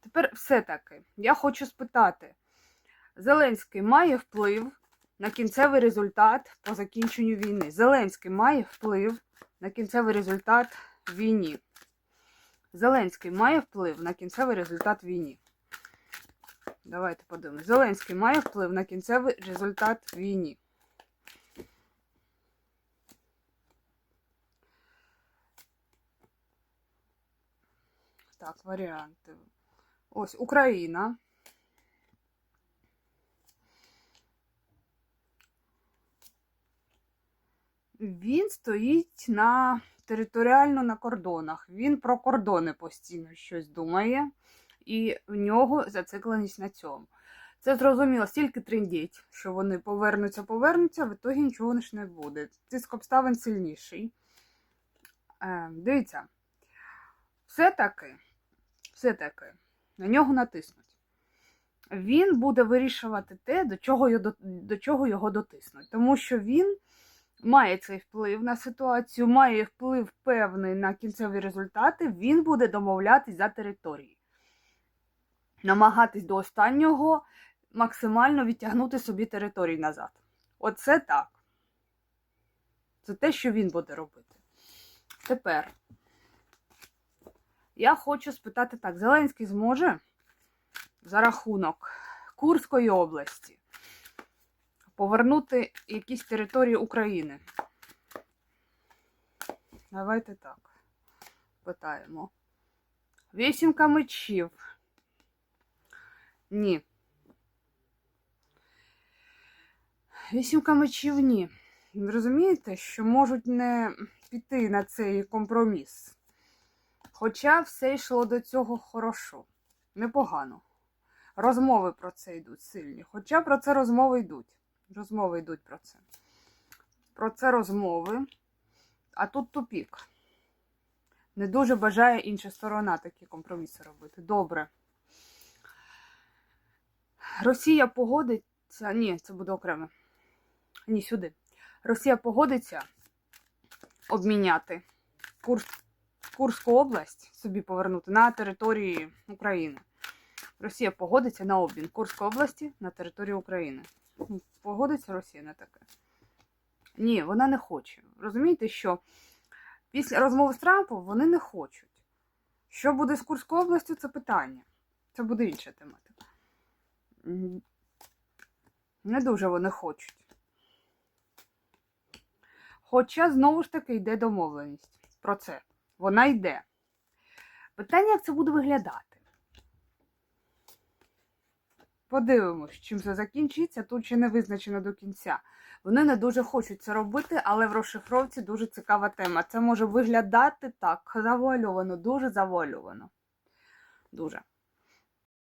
Тепер все-таки я хочу спитати: Зеленський має вплив на кінцевий результат по закінченню війни. Зеленський має вплив на кінцевий результат війни. Зеленський має вплив на кінцевий результат війни. Давайте подивимось. Зеленський має вплив на кінцевий результат війни. Так, варіанти. Ось Україна. Він стоїть на територіально на кордонах. Він про кордони постійно щось думає, і в нього зацикленість на цьому. Це зрозуміло, стільки трендіть, що вони повернуться, повернуться, в ітогі нічого ж не буде. Тиск обставин сильніший. Е, дивіться, все-таки, все-таки на нього натиснуть. Він буде вирішувати те, до чого, до чого його дотиснуть. Тому що він має цей вплив на ситуацію, має вплив певний на кінцеві результати, він буде домовлятись за території. Намагатись до останнього максимально відтягнути собі території назад. Оце так. Це те, що він буде робити. Тепер я хочу спитати так: Зеленський зможе за рахунок Курської області повернути якісь території України? Давайте так. Питаємо. Вісімка мечів. Ні. Вісімка мечів ні. Розумієте, що можуть не піти на цей компроміс. Хоча все йшло до цього хорошо, непогано. Розмови про це йдуть сильні. Хоча про це розмови йдуть. Розмови йдуть про це. Про це розмови. А тут тупік. Не дуже бажає інша сторона такі компроміси робити. Добре. Росія погодиться. Ні, це буде окремо. Ні, сюди. Росія погодиться обміняти Курс, Курську область собі повернути на території України. Росія погодиться на обмін Курської області на територію України. Погодиться Росія на таке? Ні, вона не хоче. Розумієте, що після розмови з Трампом вони не хочуть. Що буде з Курською областю, це питання. Це буде інша тематика. Не дуже вони хочуть. Хоча, знову ж таки, йде домовленість про це. Вона йде. Питання, як це буде виглядати. Подивимось, чим це закінчиться. Тут ще не визначено до кінця. Вони не дуже хочуть це робити, але в розшифровці дуже цікава тема. Це може виглядати так, завуальовано, дуже завуальовано. Дуже.